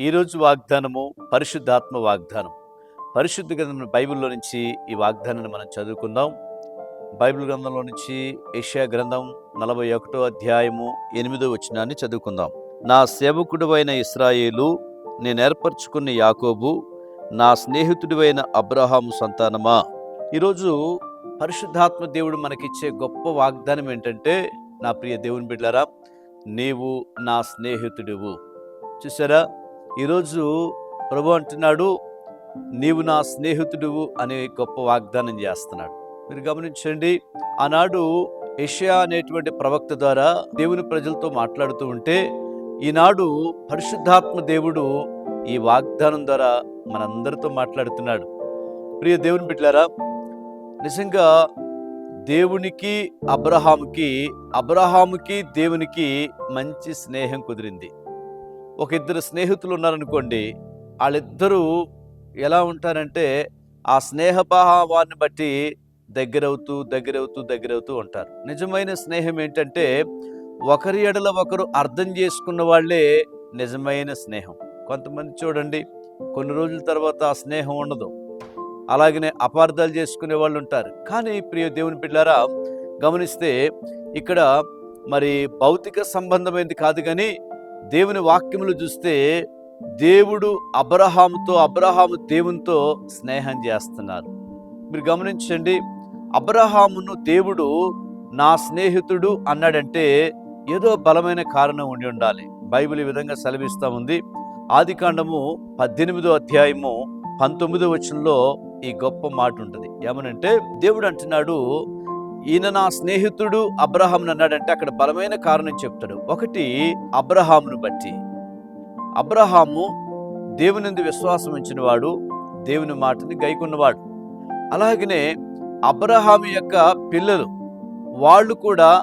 ఈరోజు వాగ్దానము పరిశుద్ధాత్మ వాగ్దానం. పరిశుద్ధ గ్రంథం బైబిల్లో నుంచి ఈ వాగ్దానాన్ని మనం చదువుకుందాం. బైబిల్ గ్రంథంలో నుంచి ఏషియా గ్రంథం నలభై ఒకటో అధ్యాయము ఎనిమిదో వచనాన్ని చదువుకుందాం. నా సేవకుడివైన ఇస్రాయేలు నేను ఏర్పరచుకున్న యాకోబు నా స్నేహితుడివైన అబ్రహాము సంతానమా? ఈరోజు పరిశుద్ధాత్మ దేవుడు మనకిచ్చే గొప్ప వాగ్దానం ఏంటంటే నా ప్రియ దేవుని బిడ్డారా నీవు నా స్నేహితుడివు. చూసారా? ఈరోజు ప్రభు అంటున్నాడు నీవు నా స్నేహితుడువు అనే గొప్ప వాగ్దానం చేస్తున్నాడు. మీరు గమనించండి ఆనాడు ఏషియా అనేటువంటి ప్రవక్త ద్వారా దేవుని ప్రజలతో మాట్లాడుతూ ఉంటే ఈనాడు పరిశుద్ధాత్మ దేవుడు ఈ వాగ్దానం ద్వారా మనందరితో మాట్లాడుతున్నాడు. ప్రియ దేవుని బిడ్డారా నిజంగా దేవునికి అబ్రహాముకి అబ్రహాముకి దేవునికి మంచి స్నేహం కుదిరింది. ఒక ఇద్దరు స్నేహితులు ఉన్నారనుకోండి వాళ్ళిద్దరూ ఎలా ఉంటారంటే ఆ స్నేహభావాన్ని బట్టి దగ్గరవుతూ దగ్గరవుతూ దగ్గరవుతూ ఉంటారు. నిజమైన స్నేహం ఏంటంటే ఒకరి ఎడల ఒకరు అర్థం చేసుకున్న వాళ్ళే నిజమైన స్నేహం. కొంతమంది చూడండి కొన్ని రోజుల తర్వాత ఆ స్నేహం ఉండదు. అలాగనే అపార్థాలు చేసుకునే వాళ్ళు ఉంటారు. కానీ ప్రియ దేవుని పిల్లారా గమనిస్తే ఇక్కడ మరి భౌతిక సంబంధమైనది కాదు కానీ దేవుని వాక్యములు చూస్తే దేవుడు అబ్రహాముతో అబ్రహాము దేవునితో స్నేహం చేస్తున్నారు. మీరు గమనించండి అబ్రహామును దేవుడు నా స్నేహితుడు అన్నాడంటే ఏదో బలమైన కారణం ఉండి ఉండాలి. బైబిల్ ఈ విధంగా సెలవిస్తూ ఉంది. ఆది కాండము పద్దెనిమిదో అధ్యాయము పంతొమ్మిదో వచనంలో ఈ గొప్ప మాట ఉంటుంది. ఏమనంటే దేవుడు అంటున్నాడు ఈయన నా స్నేహితుడు అబ్రహాం అన్నాడంటే అక్కడ బలమైన కారణం చెప్తాడు. ఒకటి అబ్రహామును బట్టి. అబ్రహాము దేవునిందు విశ్వాసం ఉంచిన వాడు దేవుని మాటని గైకున్నవాడు. అలాగనే అబ్రహాం యొక్క పిల్లలు వాళ్ళు కూడా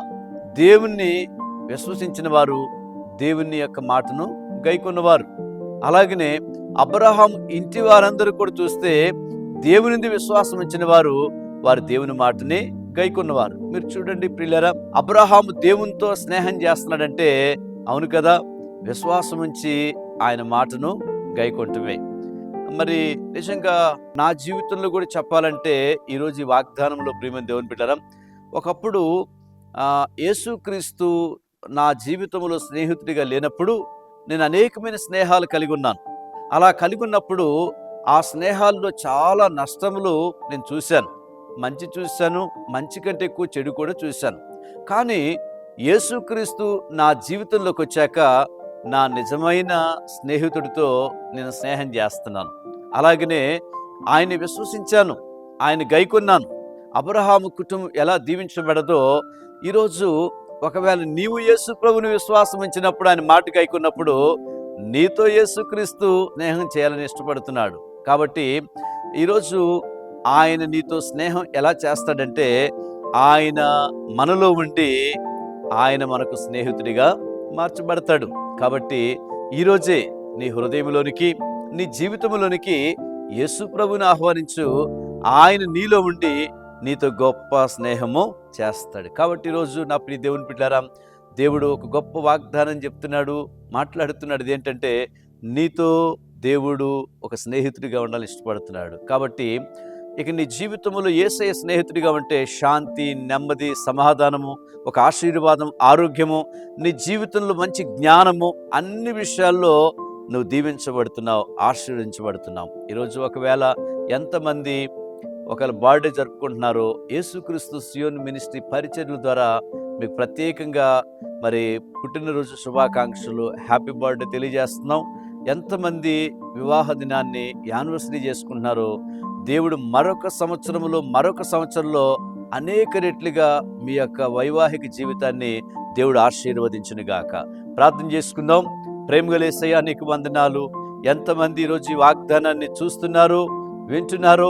దేవుణ్ణి విశ్వసించిన వారు దేవుని యొక్క మాటను గైకొన్నవారు. అలాగనే అబ్రహాం ఇంటి వారందరూ కూడా చూస్తే దేవునింది విశ్వాసం ఇచ్చిన వారు వారు దేవుని మాటని గైకొన్నవారు మీరు చూడండి ప్రియులరా అబ్రహాము దేవునితో స్నేహం చేస్తున్నాడంటే అవును కదా విశ్వాసం ఉంచి ఆయన మాటను గైకొంటమే మరి నిజంగా నా జీవితంలో కూడా చెప్పాలంటే ఈరోజు ఈ వాగ్దానంలో ప్రియమైన దేవుని బిడ్డరా ఒకప్పుడు యేసుక్రీస్తు నా జీవితంలో స్నేహితుడిగా లేనప్పుడు నేను అనేకమైన స్నేహాలు కలిగి ఉన్నాను. అలా కలిగి ఉన్నప్పుడు ఆ స్నేహాల్లో చాలా నష్టములు నేను చూశాను. మంచి చూశాను మంచి కంటే ఎక్కువ చెడు కూడా చూశాను. కానీ యేసుక్రీస్తు నా జీవితంలోకి వచ్చాక నా నిజమైన స్నేహితుడితో నేను స్నేహం చేస్తున్నాను. అలాగనే ఆయన్ని విశ్వసించాను ఆయన గైకొన్నాను అబ్రహాము కుటుంబం ఎలా దీవించబడదో ఈరోజు ఒకవేళ నీవు యేసు ప్రభుని విశ్వాసం ఇచ్చినప్పుడు ఆయన మాట గైకున్నప్పుడు నీతో యేసుక్రీస్తు స్నేహం చేయాలని ఇష్టపడుతున్నాడు. కాబట్టి ఈరోజు ఆయన నీతో స్నేహం ఎలా చేస్తాడంటే ఆయన మనలో ఉండి ఆయన మనకు స్నేహితుడిగా మార్చబడతాడు. కాబట్టి ఈరోజే నీ హృదయంలోనికి నీ జీవితంలోనికి యేసు ప్రభుని ఆహ్వానించు. ఆయన నీలో ఉండి నీతో గొప్ప స్నేహము చేస్తాడు. కాబట్టి ఈరోజు నా ప్రియ దేవుని పిల్లారా దేవుడు ఒక గొప్ప వాగ్దానం చెప్తున్నాడు మాట్లాడుతున్నాడు. ఏంటంటే నీతో దేవుడు ఒక స్నేహితుడిగా ఉండాలని ఇష్టపడుతున్నాడు. కాబట్టి ఇక నీ జీవితంలో ఏసయ స్నేహితుడిగా ఉంటే శాంతి నెమ్మది సమాధానము ఒక ఆశీర్వాదం ఆరోగ్యము నీ జీవితంలో మంచి జ్ఞానము అన్ని విషయాల్లో నువ్వు దీవించబడుతున్నావు ఆశీర్వదించబడుతున్నావు. ఈరోజు ఒకవేళ ఎంతమంది ఒకవేళ బర్త్డే జరుపుకుంటున్నారో యేసుక్రీస్తు సియోన్ మినిస్ట్రీ పరిచర్ల ద్వారా మీకు ప్రత్యేకంగా మరి పుట్టినరోజు శుభాకాంక్షలు హ్యాపీ బర్త్డే తెలియజేస్తున్నాం. ఎంతమంది వివాహ దినాన్ని యానివర్సరీ చేసుకుంటున్నారో దేవుడు మరొక సంవత్సరంలో మరొక సంవత్సరంలో అనేక రెట్లుగా మీ యొక్క వైవాహిక జీవితాన్ని దేవుడు ఆశీర్వదించును గాక ప్రార్థన చేసుకుందాం. ప్రేమగలేసయ్యా నీకు వందనాలు. ఎంతమంది ఈరోజు ఈ వాగ్దానాన్ని చూస్తున్నారు వింటున్నారు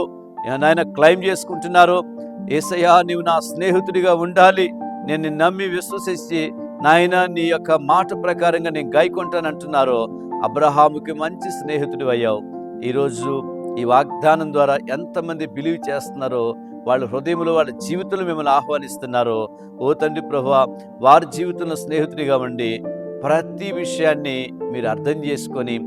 నాయన క్లైమ్ చేసుకుంటున్నారు ఏసయ్యా నీవు నా స్నేహితుడిగా ఉండాలి. నేను నమ్మి విశ్వసించి నాయన నీ యొక్క మాట ప్రకారంగా నేను గాయకుంటానంటున్నారో అబ్రహాముకి మంచి స్నేహితుడు అయ్యావు ఈరోజు ఈ వాగ్దానం ద్వారా ఎంతమంది బిలీవ్ చేస్తున్నారో వాళ్ళ హృదయంలో వాళ్ళ జీవితంలో మిమ్మల్ని ఆహ్వానిస్తున్నారో ఓ తండ్రి ప్రభు వారి జీవితంలో స్నేహితుడిగా ఉండి ప్రతి విషయాన్ని మీరు అర్థం చేసుకొని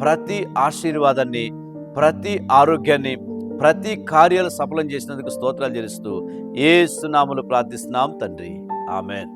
ప్రతి ఆశీర్వాదాన్ని ప్రతి ఆరోగ్యాన్ని ప్రతి కార్యాలు సఫలం చేసినందుకు స్తోత్రాలు చేస్తూ ఏ సునాములు ప్రార్థిస్తున్నాం తండ్రి. ఆమెన్.